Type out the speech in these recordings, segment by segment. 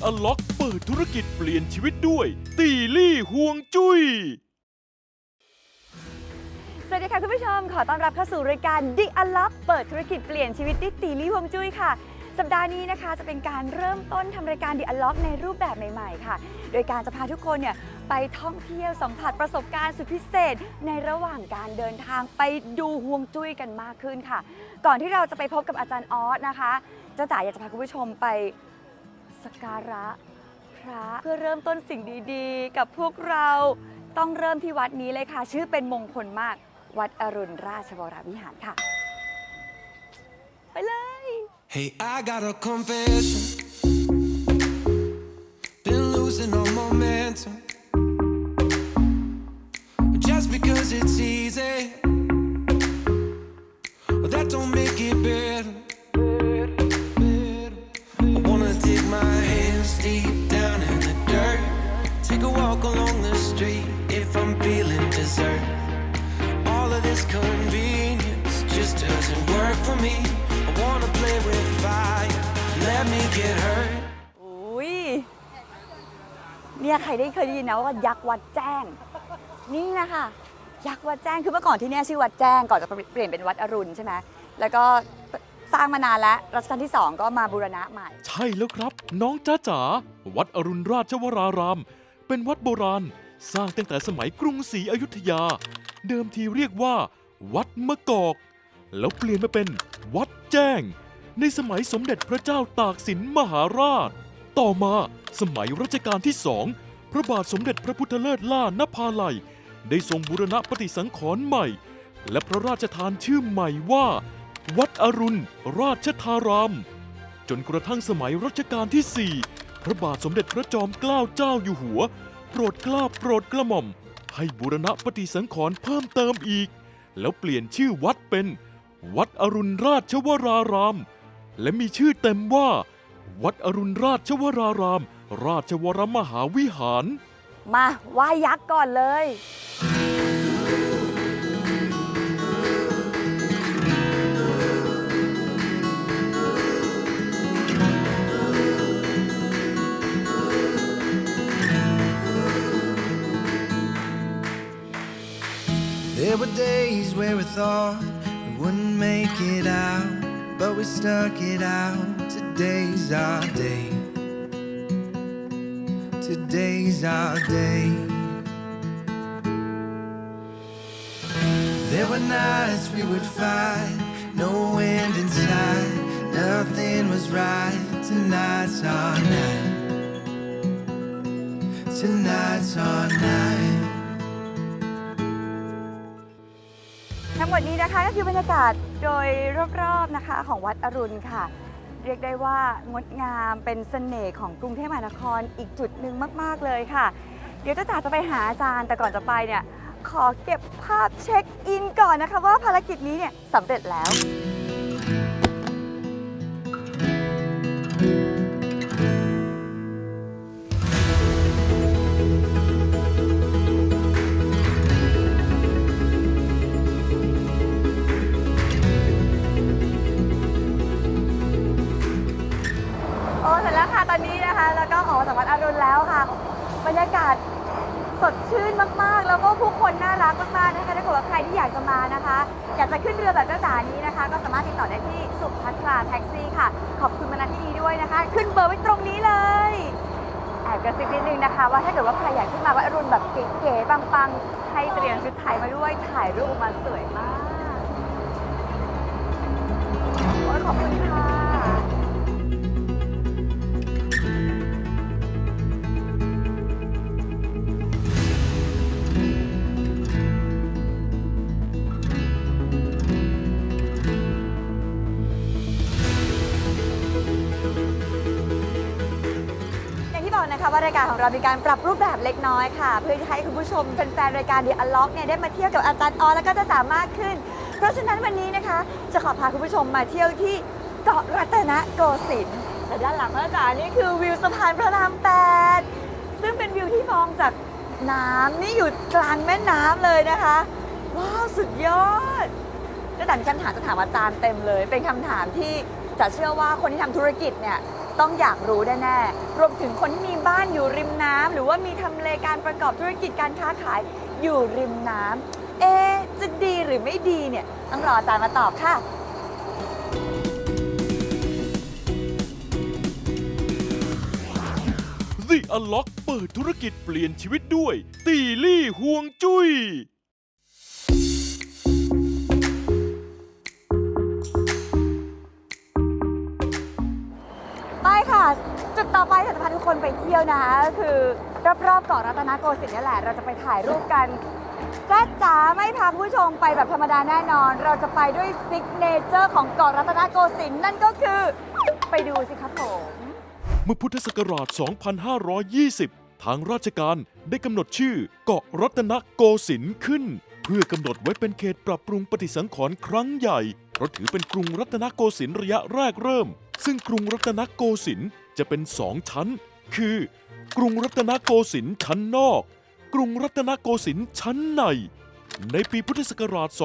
ดิ Unlock เปิดธุรกิจเปลี่ยนชีวิตด้วย ตีลี่ห่วงจุย้ย สวัสดีค่ะคุณผู้ชม ขอต้อนรับเข้าสู่รายการ The Unlock เปิดธุรกิจเปลี่ยนชีวิตด้วยตีลี่ฮวงจุ้ยค่ะ สัปดาห์นี้นะคะจะเป็นการเริ่มต้นทำรายการ The Unlock ในรูปแบบใหม่ ๆ ค่ะ โดยการจะพาทุกคนเนี่ยไปท่องเที่ยวสัมผัสประสบการณ์สุดพิเศษ ในระหว่างการเดินทางไปดูฮวงจุ้ยกันมากขึ้นค่ะ ก่อนที่เราจะไปพบกับอาจารย์ออสนะคะเจ้าจ๋าอยากจะพาคุณผู้ชมไป สกการะพระเพื่อเริ่มต้นสิ่งดีๆ กับพวกเราต้องเริ่มที่วัดนี้เลยค่ะ ชื่อเป็นมงคลมาก วัดอรุณราชวรวิหารค่ะ ไปเลย Hey, I got a confession. Been losing all momentum. Just because it's easy, เนี่ยใครได้เคยได้ยินนะว่ายักษ์วัดแจ้ง นี่นะคะยักษ์วัดแจ้งคือเมื่อก่อนที่เนี่ยชื่อวัดแจ้งก่อนจะเปลี่ยนเป็นวัดอรุณใช่ไหมแล้วก็สร้างมานานแล้วรัชกาลที่สองก็มาบูรณะใหม่ ใช่แล้วครับ น้องจ้าจ๋าวัดอรุณราชวราราม เป็นวัดโบราณ สร้างตั้งแต่สมัยกรุงศรีอยุธยา เดิมทีเรียกว่า วัดมะกอก แล้วเปลี่ยนมาเป็นวัดแจ้ง ในสมัยสมเด็จพระเจ้าตากสินมหาราช ต่อมา สมัยรัชกาลที่สอง พระบาทสมเด็จพระพุทธเลิศล่านภาลัย ได้ทรงบูรณะปฏิสังขรณ์ใหม่ และพระราชทานชื่อใหม่ว่า วัดอรุณ ราชธาราม จนกระทั่งสมัยรัชกาลที่4พระบาทสมเด็จพระจอมเกล้าเจ้าอยู่หัว โปรดเกล้าโปรดกระหม่อม ให้บูรณะปฏิสังขรณ์เพิ่มเติมอีก แล้วเปลี่ยนชื่อวัดเป็น วัดอรุณราชวราราม และมีชื่อเต็มว่า วัดอรุณราชวราราม ราชวรมหาวิหาร มาไหว้ยักษ์ก่อนเลย There were days where we thought we wouldn't make it out, but we stuck it out. Today's our day. Days, our day. There were nights we would fight, no wind in sight, nothing was right. Tonight's our night. Tonight's our night. ทั้งหมดนี้นะคะก็คือบรรยากาศโดยรอบๆนะคะของวัดอรุณค่ะ เรียกได้ว่างดงามเป็นเสน่ห์ของกรุงเทพมหานครอีกจุดหนึ่งมาก ๆ เลยค่ะ เดี๋ยวเจ้าจ๋าจะไปหาอาจารย์ แต่ก่อนจะไปเนี่ยขอเก็บภาพเช็คอินก่อนนะคะว่าภารกิจนี้เนี่ยสำเร็จแล้ว ศสดชื่นมากๆ แล้วก็ผู้คนน่ารักมากๆนะคะถ้าเกิดว่าใครที่อยากจะมานะคะ อยากจะขึ้นเรือแบบเจ้าจ๋านี้นะคะ ก็สามารถติดต่อได้ที่สุพัทราแท็กซี่ค่ะ ขอบคุณมาณที่นี้ด้วยนะคะ ขึ้นเบอร์ไว้ตรงนี้เลยแอบกระซิบนิดนึงนะคะ ว่าถ้าเกิดว่าใครอยากขึ้นมาวัดอรุณแบบเก๋ๆปังๆให้เตรียมชุดไทยมาด้วยถ่ายรูปมาสวยมากขอบคุณค่ะารายการของเรามีการปรับรูปแบบเล็กน้อยค่ะ เพื่อให้คุณผู้ชมแฟนๆรายการ The Unlock เนี่ยได้มาเที่ยวกับอาจารย์ออแล้วก็จะสามารถขึ้น เพราะฉะนั้นวันนี้นะคะ จะขอพาคุณผู้ชมมาเที่ยวที่เกาะรัตนโกสินทร์และด้านหลังพระอาจารย์นี่คือวิวสะพานพระรามแปดซึ่งเป็นวิวที่มองจากน้ำนี่อยู่กลางแม่น้ำเลยนะคะ ว้าวสุดยอดก็แต่มีคำถามจะถามอาจารย์เต็มเลย เป็นคำถามที่จะเชื่อว่าคนที่ทำธุรกิจเนี่ย ต้องอยากรู้แน่ๆรวมถึงคนที่มีบ้านอยู่ริมน้ำหรือว่ามีทำเลการประกอบธุรกิจการค้าขายอยู่ริมน้ำเอะจะดีหรือไม่ดีเนี่ย ต้องรออาจารย์มาตอบค่ะ The Unlock เปิดธุรกิจเปลี่ยนชีวิตด้วย ตีลี่ห่วงจุย้ย ต่อไปค่ะจะพาทุกคนไปเที่ยวนะก็คือรอบๆเกาะรัตนโกสินทร์นี่แหละ เราจะไปถ่ายรูปกันจ้าจ๋าไม่พาคุณผู้ชมไปแบบธรรมดาแน่นอน เราจะไปด้วยซิกเนเจอร์ของเกาะรัตนโกสินทร์นั่นก็คือ ไปดูสิครับผม เมื่อพุทธศักราช 2520 ทางราชการได้กำหนดชื่อเกาะรัตนโกสินทร์ขึ้น เพื่อกำหนดไว้เป็นเขตปรับปรุงปฏิสังขรณ์ครั้งใหญ่ เพราะถือเป็นกรุงรัตนโกสินทร์ระยะแรกเริ่ม ซึ่งกรุงรัตนโกสินทร์ จะเป็นสองชั้น คือกรุงรัตนโกสินทร์ชั้นนอก กรุงรัตนโกสินทร์ชั้นใน ในปีพุทธศักราช 2325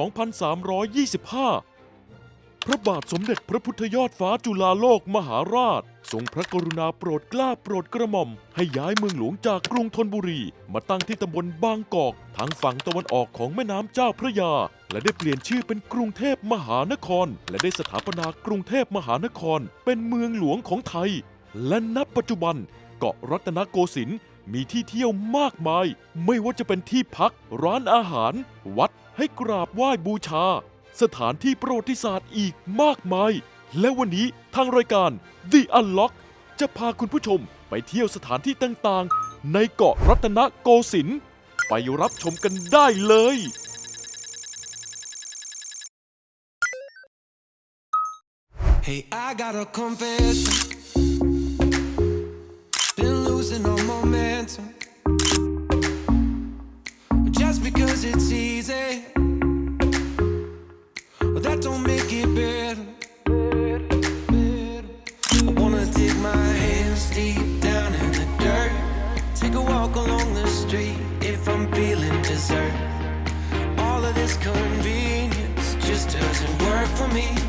พระบาทสมเด็จพระพุทธยอดฟ้าจุฬาโลกมหาราช ทรงพระกรุณาโปรดเกล้าโปรดกระหม่อม ให้ย้ายเมืองหลวงจากกรุงธนบุรี มาตั้งที่ตำบลบางกอก ทางฝั่งตะวันออกของแม่น้ำเจ้าพระยา และได้เปลี่ยนชื่อเป็นกรุงเทพมหานคร และได้สถาปนากรุงเทพมหานคร เป็นเมืองหลวงของไทย และณปัจจุบันเกาะรัตนโกสินทร์มีที่เที่ยวมากมาย ไม่ว่าจะเป็นที่พัก ร้านอาหาร วัดให้กราบไหว้บูชา สถานที่ประวัติศาสตร์อีกมากมาย และวันนี้ทางรายการ The Unlock จะพาคุณผู้ชมไปเที่ยวสถานที่ต่างๆ ในเกาะรัตนโกสินทร์ไปรับชมกันได้เลย Hey, I got a confess. Losing all momentum. Just because it's easy, well, that don't make it better. I wanna dig my hands deep down in the dirt. Take a walk along the street if I'm feeling dessert. All of this convenience just doesn't work for me.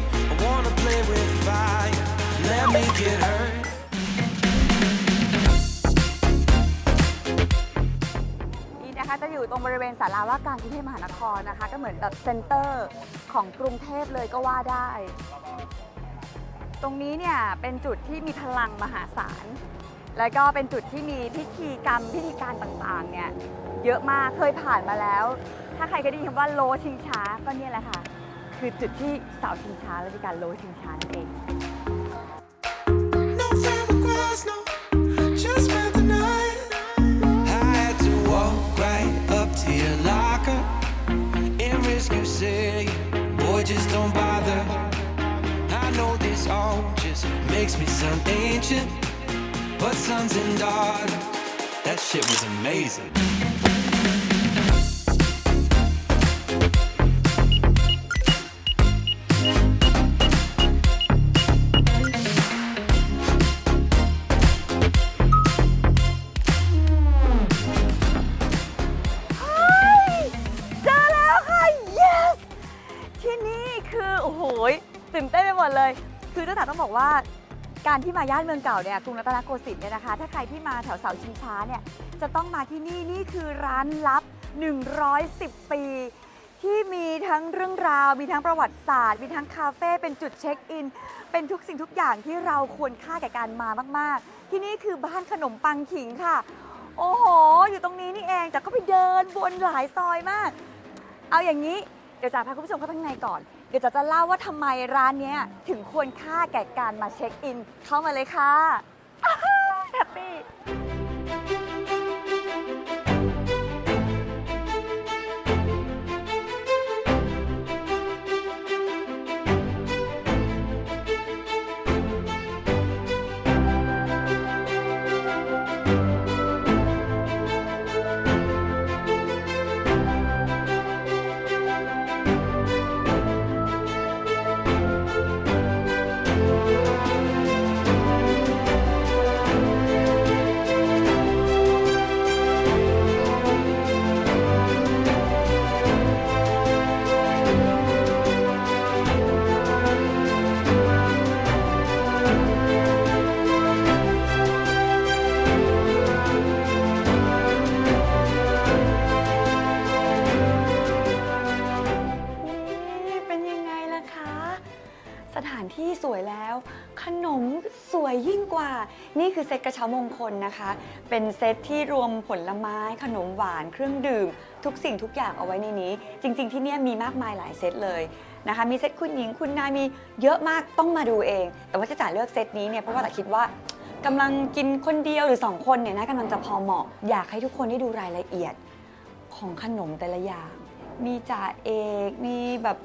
จะอยู่ตรงบริเวณศาลาว่าการกรุงเทพมหานครนะคะ ก็เหมือนแบบเซ็นเตอร์ของกรุงเทพเลยก็ว่าได้ ตรงนี้เนี่ยเป็นจุดที่มีพลังมหาศาล แล้วก็เป็นจุดที่มีพิธีกรรมพิธีการต่างๆเนี่ยเยอะมากเคยผ่านมาแล้ว ถ้าใครเคยได้ยินคำว่าโลชิงช้าก็เนี่ยแหละค่ะ คือจุดที่เสาชิงช้าและมีการโลชิงช้านั่นเอง No saying, boy, just don't bother. I know this all just makes me sound ancient, but sons and daughters, that shit was amazing. ¡ ตื่นเต้นเลย คือตั้งแต่ต้องบอกว่าการที่มาย่านเมืองเก่าเนี่ยกรุงรัตนโกสินทร์เนี่ยนะคะ ถ้าใครที่มาแถวเสาชิงช้าเนี่ยจะต้องมาที่นี่นี่คือร้านลับ 110 ปี ที่มีทั้งเรื่องราว มีทั้งประวัติศาสตร์ มีทั้งคาเฟ่เป็นจุดเช็คอิน เป็นทุกสิ่งทุกอย่างที่เราควรค่าแก่การมามาก ๆ ที่นี่คือบ้านขนมปังขิงค่ะ โอ้โห อยู่ตรงนี้นี่เองแต่ก็ไปเดินวนหลายซอยมาก เอาอย่างนี้เดี๋ยวจ๋าพาคุณผู้ชมเข้าไปข้างในก่อน เดี๋ยวจ๋าจะเล่าว่าทำไมร้านเนี้ยถึงควรค่าแก่การมาเช็คอิน เข้ามาเลยค่ะแฮปปี้ เช้ามงคลนะคะ เป็นเซตที่รวมผลไม้ขนมหวานเครื่องดื่ม ทุกสิ่งทุกอย่างเอาไว้ในนี้ จริง ๆ ที่เนี่ยมีมากมายหลายเซตเลยนะคะ มีเซตคุณหญิงคุณนายมีเยอะมากต้องมาดูเอง แต่ว่าจะจ่าเลือกเซตนี้เนี่ยเพราะว่าแต่คิดว่ากำลังกินคนเดียวหรือ 2 คนเนี่ยนะกำลังจะพอเหมาะ อยากให้ทุกคนได้ดูรายละเอียดของขนมแต่ละอย่าง มีจ่าเอกมีแบบ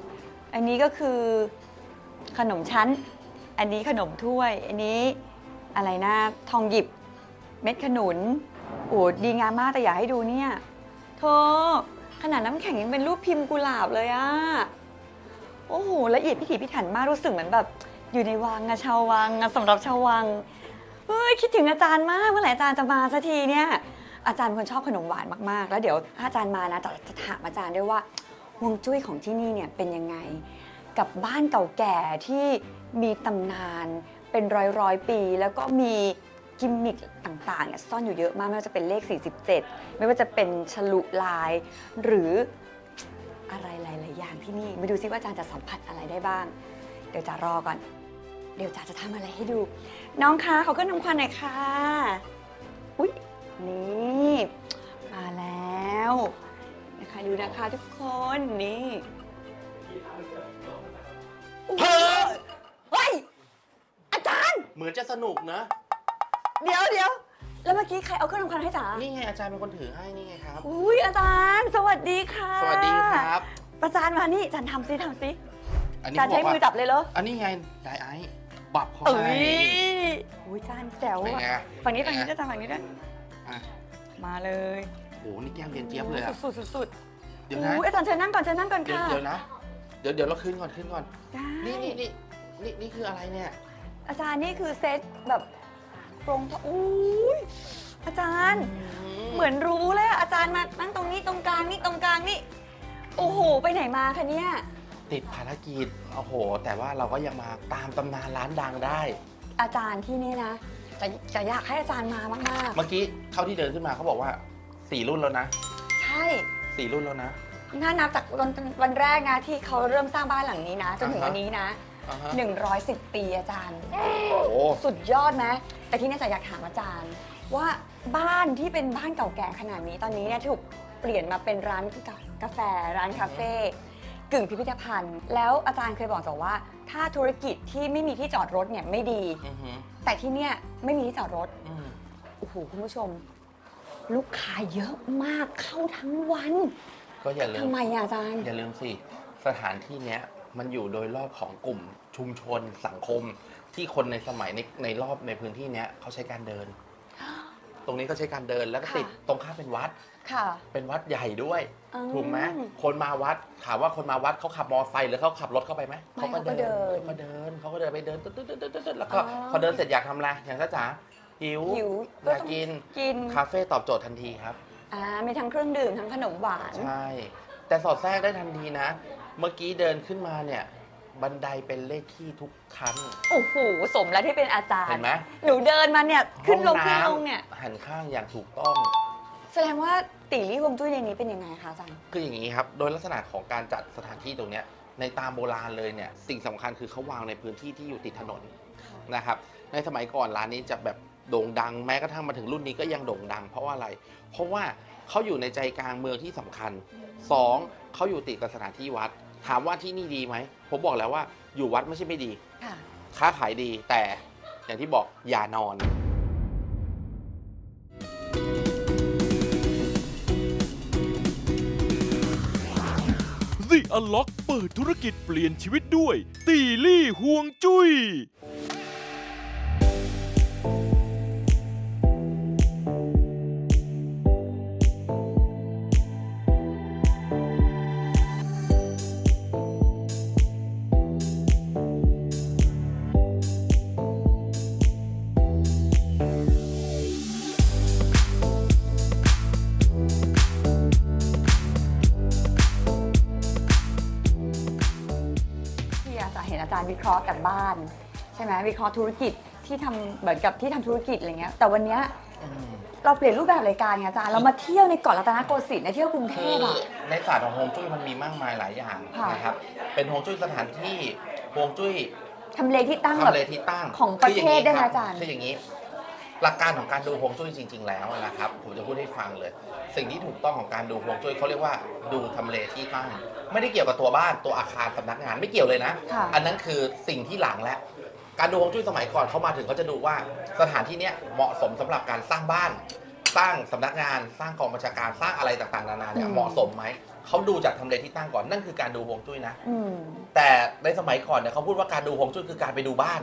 อันนี้ก็คือขนมชั้น อันนี้ขนมถ้วย อันนี้ อะไรนะทองหยิบ เม็ดขนุนโอ้ดีงามมากแต่อยากให้ดูเนี่ยเธอขนาดน้ำแข็งยังเป็นรูปพิมพ์กุหลาบเลยอะโอ้โหละเอียดพิถีพิถันมากรู้สึกเหมือนแบบ อยู่ในวังอะชาววังอะสำหรับชาววังเฮ้ยคิดถึงอาจารย์มากเมื่อไหร่อาจารย์จะมาสักทีเนี่ย อาจารย์เป็นคนชอบขนมหวานมากๆ แล้วเดี๋ยวถ้าอาจารย์มานะจะจะถามอาจารย์ด้วยว่าฮวงจุ้ยของที่นี่เนี่ยเป็นยังไง กับบ้านเก่าแก่ที่มีตำนาน เป็นร้อยร้อยปี แล้วก็มีกิมมิคต่างๆเนี่ยซ่อนอยู่เยอะมากไม่ว่าจะเป็นเลข 47 ไม่ว่าจะเป็นฉลุลาย หรืออะไรหลายๆอย่างที่นี่มาดูซิว่าอาจารย์จะสัมผัสอะไรได้บ้าง เดี๋ยวจะรอก่อน เดี๋ยวจ๋าจะทำอะไรให้ดู น้องคะเขาก็นำควันหน่อยค่ะอุ๊ยนี่มาแล้วนะคะดูนะคะทุกคนนี่เฮ้อ เหมือนจะสนุกนะ เดี๋ยวเดี๋ยวแล้วเมื่อกี้ใครเอาเครื่องทำควันให้จ๋านี่ไงอาจารย์เป็นคนถือให้นี่ไงครับ อุ้ยอาจารย์ สวัสดีค่ะสวัสดีครับ อาจารย์มานี่อาจารย์ทำซิทำซิอันอานี้จารย์เขาใช้บอกว่ามือจับเลยเหรออันนี้ไงไดไอซ์บับเขาเอ้ให้ยอุ้ยอาจารย์แจ๋วเป็นอะไงฝั่งนี้ฝั่งนี้เป็นไงอาจารย์ฝั่งนี้ด้วยอะมาเลยโอ้โหนี่แก้มเย็นเจี๊ยบเลยอะสุดสุดสุดเดี๋ยวนะ อุ้ยอาจารย์เชิญนั่งก่อนเชิญนั่งก่อนเดี๋ยวค่ะเดี๋ยวนะ เดี๋ยวเดี๋ยวเราขึ้นก่อนขึ้นก่อน ได้นี่นี่นี่นี่นี่คืออะไรเนี่ย อาจารย์นี่คือเซตแบบโปรงทองอุ้ยอาจารย์ เหมือนรู้เลยอะอาจารย์มานั่งตรงนี้ตรงกลางนี่ตรงกลางนี่ โอ้โห ไปไหนมาคะเนี่ย ติดภารกิจโอ้โห แต่ว่าเราก็ยังมาตามตำนานร้านดังได้ อาจารย์ที่นี่นะจะจะอยากให้อาจารย์มามากเมื่อกี้เท่าที่เดินขึ้นมาเขาบอกว่าสี่รุ่นแล้วนะๆ ใช่ สี่รุ่นแล้วนะน่านับจากวันวันแรกนะที่เขาเริ่มสร้างบ้านหลังนี้นะจนถึงอ่าฮะ วันนี้นะ อ่าฮะ 110 ปีอาจารย์ โอ้โห สุดยอดไหมแต่ที่นี่จะอยากถามอาจารย์ ว่าบ้านที่เป็นบ้านเก่าแก่ขนาดนี้ตอนนี้เนี่ยถูกเปลี่ยนมาเป็นร้านกาแฟ ร้านคาเฟ่กึ่งพิพิธภัณฑ์ แล้วอาจารย์เคยบอกจากว่า ถ้าธุรกิจที่ไม่มีที่จอดรถเนี่ยไม่ดี อือหือแต่ที่เนี่ยไม่มีที่จอดรถอืมโอ้โหคุณผู้ชม ลูกค้าเยอะมากเข้าทั้งวันก็อย่าลืม ทำไมอะอาจารย์ อย่าลืมสิ สถานที่เนี้ย มันอยู่โดยรอบของกลุ่มชุมชนสังคม ที่คนในสมัยในในรอบในพื้นที่เนี้ยเขาใช้การเดิน ตรงนี้ก็ใช้การเดินแล้วก็ค่ะติดตรงข้ามเป็นวัด ค่ะ เป็นวัดใหญ่ด้วย อืมถูกไหมคนมาวัดถามว่าคนมาวัดเขาขับมอเตอร์ไซค์หรือเขาขับรถเข้าไปไหมไม่เขาก็เดินเขาก็เดินเขาก็เดินไปเดินตึ๊ดตึ๊ดตึ๊ดตึ๊ดตึ๊ดแล้วก็อ๋อ พอเดินเสร็จอยากทำอะไรอย่างจ้าจ๋าหิวหิวอยากกินกินคาเฟ่ตอบโจทย์ทันทีครับ อ่ามีทั้งเครื่องดื่มทั้งขนมหวาน ใช่ แต่สอดแทรกได้ทันทีนะ เมื่อกี้เดินขึ้นมาเนี่ย บันไดเป็นเลขที่ทุกชั้น โอ้โหสมแล้วที่เป็นอาจารย์ เห็นไหมหนูเดินมาเนี่ยขึ้นลงห้ขึ้นอลงเนี่ย หันข้างอย่างถูกต้อง แสดงว่าตีรี่ฮวงจุ้ยในนี้เป็นยังไงคะอาจารย์ คืออย่างนี้ครับ โดยลักษณะของการจัดสถานที่ตรงเนี้ยในตามโบราณเลยเนี่ย สิ่งสำคัญคือเขาวางในพื้นที่ที่อยู่ติดถนนนะครับ ในสมัยก่อนร้านนี้จะแบบโด่งดัง แม้กระทั่งมาถึงรุ่นนี้ก็ยังโด่งดัง เพราะว่าอะไร เพราะว่า เขาอยู่ในใจกลางเมืองที่สำคัญสองเขาอยู่ติดกับสถานที่วัด ถามว่าที่นี่ดีไหม ผมบอกแล้วว่าอยู่วัดไม่ใช่ไม่ดี ค่ะ ค้าขายดีแต่อย่างที่บอกอย่านอน The Unlock เปิดธุรกิจเปลี่ยนชีวิตด้วย ตีลี่ห่วงจุย้ย วิเคราะห์กันบ้าน ใช่ไหมวิเคราะห์ธุรกิจที่ทำเหมือนกับที่ทำธุรกิจอะไรเงี้ยแต่วันเนี้ยเราเปลี่ยนรูปแบบรายการไงอาจารย์เรามาเที่ยวในเกาะรัตนโกสินทร์ในเที่ยวกรุงเทคือพอะในศาสตร์ของฮวงจุ้ยมันมีมากมายหลายอย่างค่ะ นะครับ เป็นฮวงจุ้ยสถานที่ฮวงจุ้ยทำเลที่ตั้งแบทำบเลที่ตั้งของประเทศคืด้วยนะคบอาจารย์ คืออย่างนี้ หลักการของการดูฮวงจุ้ยจริง ๆ แล้วนะครับผมจะพูดให้ฟังเลย สิ่งที่ถูกต้องของการดูฮวงจุ้ยเขาเรียกว่าดูทำเลที่ตั้ง ไม่ได้เกี่ยวกับตัวบ้านตัวอาคารสำนักงานไม่เกี่ยวเลยนะ ค่ะ อันนั้นคือสิ่งที่หลังแล้วการดูฮวงจุ้ยสมัยก่อนเขามาถึงเขาจะดูว่าสถานที่เนี้ยเหมาะสมสำหรับการสร้างบ้าน สร้างสำนักงาน สร้างกองบัญชาการสร้างอะไรต่างๆนานาเนี่ยเหมาะสมไหมเขาดูจากทำเลที่ตั้งก่อนนั่นคือการดูฮวงจุ้ยนะ อืม แต่ในสมัยก่อนเนี่ยเขาพูดว่าการดูฮวงจุ้ยคือการไปดูบ้าน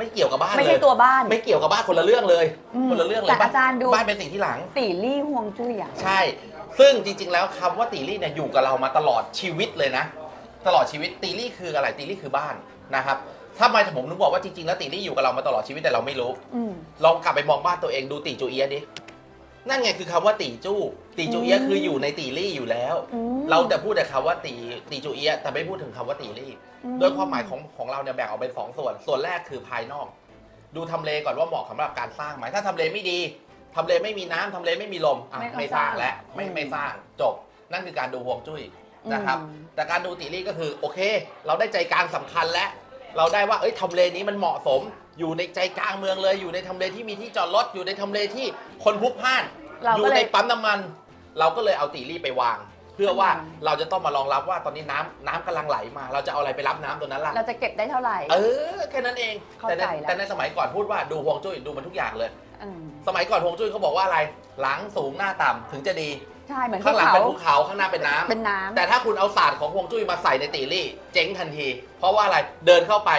ไม่เกี่ยวกับบ้านไม่เลใช่ยตัวบ้าน ไม่เกี่ยวกับบ้านคนละเรื่องเลย อืมคนละเรื่องเลยแต่อาจารย์ดู บ้านเป็นสิ่งที่หลัง ตีลี่ฮวงจุ้ยอะ ใช่ ซึ่งจริง ๆ แล้วคำว่าตีรี่เนี่ยอยู่กับเรามาตลอดชีวิตเลยนะ ตลอดชีวิตตีรี่คืออะไรตีรี่คือบ้านนะครับถ้าไมผมนึกบอกว่าจริงๆแล้วตีรี่อยู่กับเรามาตลอดชีวิตแต่เราไม่รู้ อืม ลองกลับไปมองบ้านตัวเองดูตีจูเอียะดิ นั่นไงคือคำว่าตีจู้ตีจูเอียะอืมคืออยู่ในตีรี่อยู่แล้ว อืมเราแต่พูดแต่คำว่าตีตีจูเอียะแต่ไม่พูดถึงคำว่าตีรี่ อืมโดยความหมายของของเราเนี่ยแบ่งออกเป็นสองส่วน ส่วนแรกคือภายนอก ดูทำเลก่อนว่าเหมาะสำหรับการสร้างไหมถ้าทำเลไม่ดีทำเลไม่มีน้ำทำเลไม่มีลมอะไม่ต้องไม่สร้างสร้างแล้วไม่อืม ไม่สร้างจบ นั่นคือการดูฮวงจุ้ยนะครับ อืม แต่การดูตีรี่ก็คือโอเค เราได้ใจกลางสำคัญแล้ว เราได้ว่าเอ้ยทำเลนี้มันเหมาะสม อยู่ในใจกลางเมืองเลย อยู่ในทำเลที่มีที่จอดรถอยู่ในทำเลที่คนพลุกพล่านเราอยู่ก็เลในยปั๊มน้ำมัน เราก็เลยเอาตีรี่ไปวาง เพื่อว่าอืมเราจะต้องมารองรับว่าตอนนี้น้ำน้ำกำลังไหลมา เราจะเอาอะไรไปรับน้ำตัวนั้นล่ะ เราจะเก็บได้เท่าไหร่ เออแค่นั้นเองเข้าแต่ในใจแล้ว แต่ในสมัยก่อนพูดว่าดูฮวงจุ้ยดูมันทุกอย่างเลยอืมสมัยก่อนฮวงจุ้ยเขาบอกว่าอะไร หลังสูงหน้าต่ำถึงจะดี ใช่เหมือนภูข้างหลังเขาเป็นภูเขาข้างหน้าเป็นน้ำเป็นน้ำแต่ถ้าคุณเอาศาสตร์ของฮวงจุ้ยมาใส่ในตีรี่ เจ๊งทันที เพราะว่าอะไรเดินเข้าไป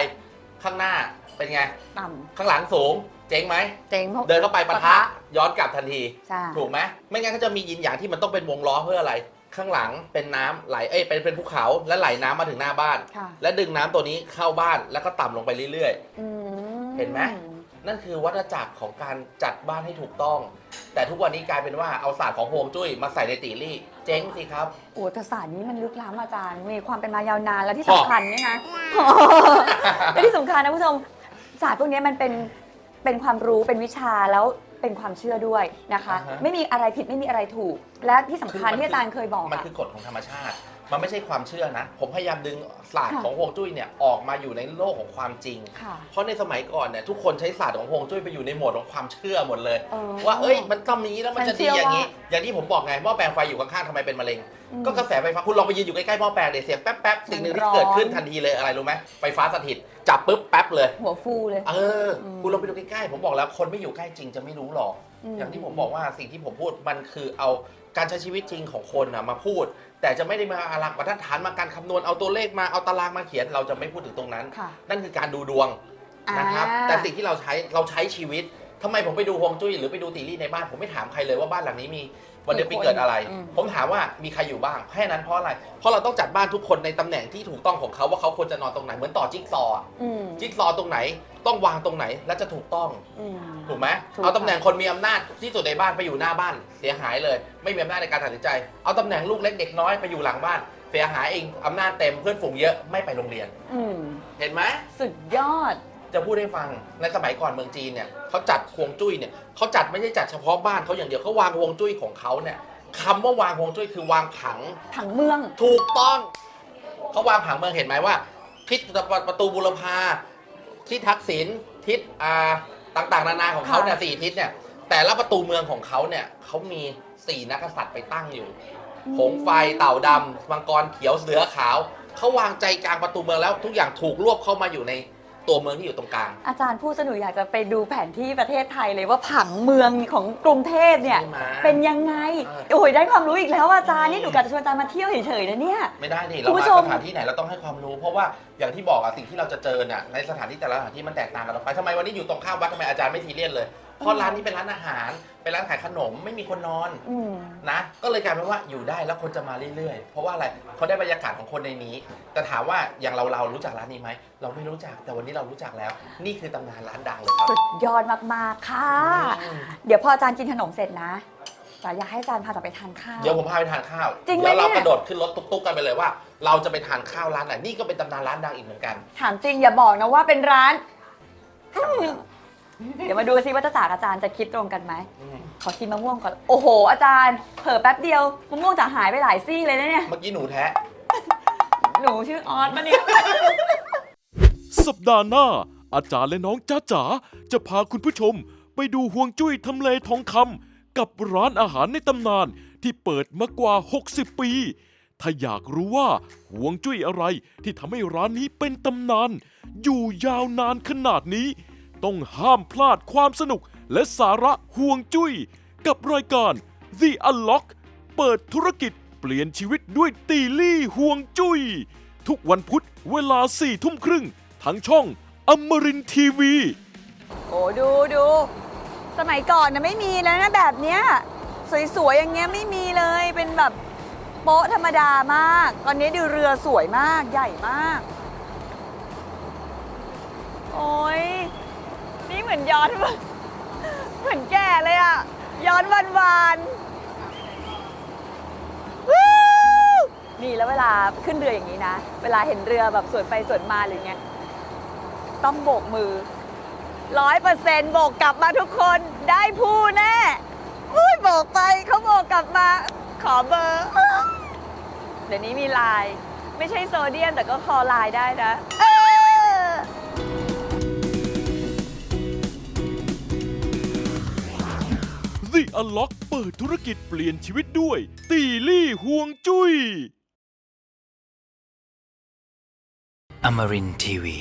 ข้างหน้าเป็นไง ต่ข้างหลังสูง เจ๊งไหมำเจ๋งเพราะ เดินเข้าไปปะทะ ย้อนกลับทันที ใช่ถูกไหมไม่งั้นก็จะมียินอย่างที่มันต้องเป็นวงล้อเพื่ออะไร ข้างหลังเป็นน้ำไหลเอ้ยเป็นเป็นภูเขาและไหลน้ำมาถึงหน้าบ้าน ค่ะและดึงน้ำตัวนี้เข้าบ้านแล้วก็ต่ำลงไปเรื่อย อืมเห็นไหมๆ นั่นคือวัฏจักรของการจัดบ้านให้ถูกต้อง แต่ทุกวันนี้กลายเป็นว่าเอาศาสตร์ของฮวงจุ้ยมาใส่ในตีรี่ เจ๊งสิครับ โอ้แต่ศาสตร์นี้มันลึกล้ำอาจารย์ มีความเป็นมายาวนานและที่พ่อสำคัญเนี่ยนะ และที่สำคัญนะผู้ชมศาสตร์พวกนี้มันเป็นเป็นความรู้เป็นวิชาแล้วเป็นความเชื่อด้วยนะคะ อ่าฮะ ไม่มีอะไรผิดไม่มีอะไรถูก และที่สำคัญคือมันที่อาจารย์เคยบอกมันอะ คือกฎของธรรมชาติ มันไม่ใช่ความเชื่อนะ ผมพยายามดึงศาสตร์ค่ะของฮวงจุ้ยเนี่ยออกมาอยู่ในโลกของความจริง ค่ะ เพราะในสมัยก่อนเนี่ยทุกคนใช้ศาสตร์ของฮวงจุ้ยไปอยู่ในโหมดของความเชื่อหมดเลย เออ ว่าเอ้ยมันต้องมีแล้วมันจะดีฉันเชื่ออย่างนี้ว่าอย่างที่ผมบอกไงหม้อแปลงไฟอยู่ข้างๆทำไมเป็นมะเร็ง อืม ก็กระแสไฟฟ้าคุณลองไปยืนอยู่ใกล้ๆหม้อแปลงเดี๋ยวเสียงแป๊บๆสิ่งหนึ่งที่มันร้อนเกิดขึ้นทันทีเลยอะไรรู้ไหมไฟฟ้าสถิตจับปุ๊บแป๊บเลย หัวฟูเลย เอออมคุณลองไปดูใกล้ๆผมบอกแล้วคนไม่อยู่ใกล้จริงจะไม่รู้หรอกมอย่างที่ผมบอกว่าสิ่งที่ผมพูดมันคือเอา การใช้ชีวิตจริงของคนนะมาพูด แต่จะไม่ได้มาอารักบรรทัดฐานมาการคำนวณเอาตัวเลขมาเอาตารางมาเขียน เราจะไม่พูดถึงตรงนั้น ค่ะนั่นคือการดูดวงนะครับ อ่า แต่สิ่งที่เราใช้เราใช้ชีวิต ทำไมผมไปดูฮวงจุ้ยหรือไปดูตีรี่ในบ้านผมไม่ถามใครเลยว่าบ้านหลังนี้มีวันเดือนปีเกิดอะไร อืม ผมถามว่ามีใครอยู่บ้างแค่นั้นเพราะอะไร เพราะเราต้องจัดบ้านทุกคนในตำแหน่งที่ถูกต้องของเขาว่าเขาควรจะนอนตรงไหนเหมือนต่อจิ๊กซอว์อะอืมจิ๊กซอว์ตรงไหน ต้องวางตรงไหนและจะถูกต้อง อืม ถูกไหมถูก เอาตำแหน่งคนมีอำนาจที่สุดในบ้านไปอยู่หน้าบ้านเสียหายเลย ไม่มีอำนาจในการตัดสินใจ เอาตำแหน่งลูกเล็กเด็กน้อยไปอยู่หลังบ้าน เสียหายเองอำนาจเต็มเพื่อนฝูงเยอะไม่ไปโรงเรียน อืมเห็นไหมสุดยอด จะพูดให้ฟังในสมัยก่อนเมืองจีนเนี่ยเขาจัดฮวงจุ้ยเนี่ยเขาจัดไม่ใช่จัดเฉพาะบ้านเขาอย่างเดียวเขาวางฮวงจุ้ยของเขาเนี่ยคำว่าวางฮวงจุ้ยคือวางผังผังเมือง ถูกต้องเขาวางผังเมืองเห็นไหมว่า ทิศประตูบุรพาทิศทักษิณทิศอ่าต่างๆ นานาของเขาเนี่ยสี่ทิศเนี่ยแต่ละประตูเมืองของเขาเนี่ยเขามีสี่นักกษัตริย์ไปตั้งอยู่ หงส์ไฟเต่าดำมังกรเขียวเสือขาวเขาวางใจกลางประตูเมืองแล้วทุกอย่างถูกรวบเข้ามาอยู่ใน ตัวเมืองที่อยู่ตรงกลาง อาจารย์พูดสนุกอยากจะไปดูแผนที่ประเทศไทยเลยว่าผังเมืองของกรุงเทพเนี่ย ใช่ไหมเป็นยังไง เออ โอ้ยได้ความรู้อีกแล้วอาจารย์นี่หนูกะจะชวนอาจารย์มาเที่ยวเฉยๆนะเนี่ย ไม่ได้ดิคุเราณผู้มาชม สถานที่ไหนเราต้องให้ความรู้ เพราะว่าอย่างที่บอกอะสิ่งที่เราจะเจอเนี่ยในสถานที่แต่ละสถานที่มันแตกต่างกันออกไปทำไมวันนี้อยู่ตรงข้ามวัดทำไมอาจารย์ไม่ซีเรียสเลย เพราะร้านนี้เป็นร้านอาหาร เป็นร้านขายขนมไม่มีคนนอนอืม นะ ก็เลยกลายเป็นว่าอยู่ได้แล้วคนจะมาเรื่อยๆ เพราะว่าอะไรเขาได้บรรยากาศของคนในนี้ แต่ถามว่าอย่างเราเรารู้จักร้านนี้ไหมเราไม่รู้จักแต่วันนี้เรารู้จักแล้ว นี่คือตำนานร้านดังเลยครับสุดยอดมาก ๆ ค่ะ อืมเดี๋ยวพออาจารย์กินขนมเสร็จนะแต่อยากให้อาจารย์พาต่อไปทานข้าว เดี๋ยวผมพาไปทานข้าวจริงไหมเดี๋ยวเราเนี่ย กระโดดขึ้นรถตุ๊กๆกันไปเลยว่า เราจะไปทานข้าวร้านไหนนี่ก็เป็นตำนานร้านดังอีกเหมือนกัน ถามจริงอย่าบอกนะว่าเป็นร้านอืม เดี๋ยวมาดูซิว่าจะจากอาจารย์จะคิดตรงกันไหมอืมขอกินมะม่วงก่อน โอ้โห อาจารย์ เผลอแป๊บเดียวมะม่วงจะหายไปหลายซี่เลยนะเนี่ย เมื่อกี้หนูแท้หนูชื่อออสมาเนี่ย สัปดาห์หน้า อาจารย์และน้องจ้าจ๋าจะพาคุณผู้ชม ไปดูห่วงจุ้ยทำเลทองคำกับร้านอาหารในตำนานที่เปิดมากว่า 60 ปี ถ้าอยากรู้ว่าห่วงจุ้ยอะไรที่ทำให้ร้านนี้เป็นตำนาน อยู่ยาวนานขนาดนี้ ต้องห้ามพลาดความสนุกและสาระห่วงจุ้ย กับรายการ The Unlock เปิดธุรกิจเปลี่ยนชีวิตด้วยตีลี่ห่วงจุ้ย ทุกวันพุธเวลาสี่ทุ่มครึ่งทางช่องอมรินทีวี โอ้ดูดูสมัยก่อนนะไม่มีแล้วนะแบบเนี้ยสวยๆอย่างเงี้ยไม่มีเลยเป็นแบบโป๊ะธรรมดามาก ตอนนี้ดูเรือสวยมากใหญ่มาก โอ้ย นี่เหมือนย้อน เหมือนแก่เลยอะย้อนวันวานนี่แล้วเวลาขึ้นเรืออย่างนี้นะ เวลาเห็นเรือแบบสวนไปสวนมาอะไรเงี้ยต้องโบกมือร้อยเปอร์เซ็นต์โบกกลับมาทุกคนได้ผู้แน่อุ้ยโบกไปเขาโบกกลับมา ขอเบอร์ เดี๋ยวนี้มีไลน์ไม่ใช่โซเดียมแต่ก็คอไลน์ได้นะ The Unlock เปิดธุรกิจเปลี่ยนชีวิตด้วย ตีลี่ห่วงจุ้ย Amarin Tiwi.